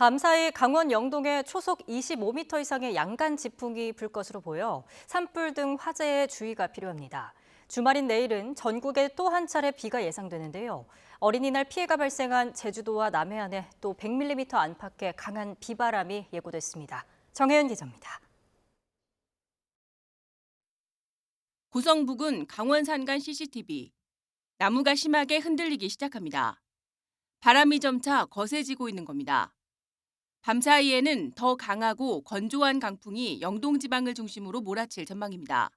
밤사이 강원 영동에 초속 25m 이상의 양간 지풍이 불 것으로 보여 산불 등 화재에 주의가 필요합니다. 주말인 내일은 전국에 또 한 차례 비가 예상되는데요. 어린이날 피해가 발생한 제주도와 남해안에 또 100mm 안팎의 강한 비바람이 예고됐습니다. 정혜연 기자입니다. 부근 강원 산간 CCTV. 나무가 심하게 흔들리기 시작합니다. 바람이 점차 거세지고 있는 겁니다. 밤 사이에는 더 강하고 건조한 강풍이 영동 지방을 중심으로 몰아칠 전망입니다.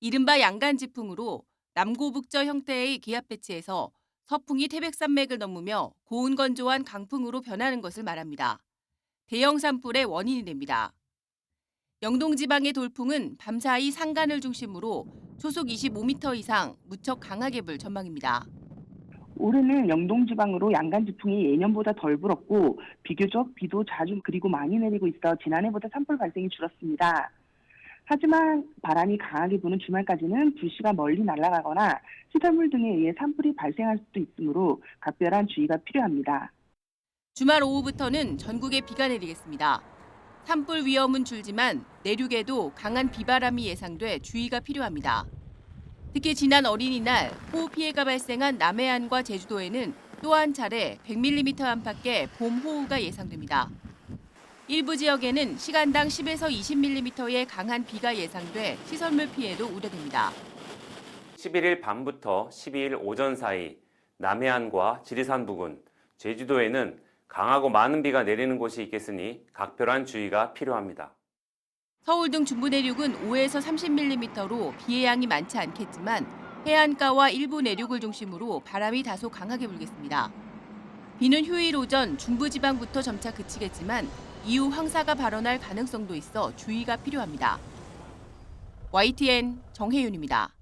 이른바 양간 지풍으로 남고북저 형태의 기압 배치에서 서풍이 태백산맥을 넘으며 고온 건조한 강풍으로 변하는 것을 말합니다. 대형 산불의 원인이 됩니다. 영동 지방의 돌풍은 밤사이 산간을 중심으로 초속 25m 이상 무척 강하게 불 전망입니다. 올해는 영동 지방으로 양간 지풍이 예년보다 덜 불었고 비교적 비도 자주 그리고 많이 내리고 있어 지난해보다 산불 발생이 줄었습니다. 하지만 바람이 강하게 부는 주말까지는 불씨가 멀리 날아가거나 시설물 등에 의해 산불이 발생할 수도 있으므로 각별한 주의가 필요합니다. 주말 오후부터는 전국에 비가 내리겠습니다. 산불 위험은 줄지만 내륙에도 강한 비바람이 예상돼 주의가 필요합니다. 특히 지난 어린이날 호우 피해가 발생한 남해안과 제주도에는 또 한 차례 100mm 안팎의 봄 호우가 예상됩니다. 일부 지역에는 시간당 10에서 20mm의 강한 비가 예상돼 시설물 피해도 우려됩니다. 11일 밤부터 12일 오전 사이 남해안과 지리산 부근, 제주도에는 강하고 많은 비가 내리는 곳이 있겠으니 각별한 주의가 필요합니다. 서울 등 중부 내륙은 5에서 30mm로 비의 양이 많지 않겠지만 해안가와 일부 내륙을 중심으로 바람이 다소 강하게 불겠습니다. 비는 휴일 오전 중부지방부터 점차 그치겠지만 이후 황사가 발원할 가능성도 있어 주의가 필요합니다. YTN 정혜윤입니다.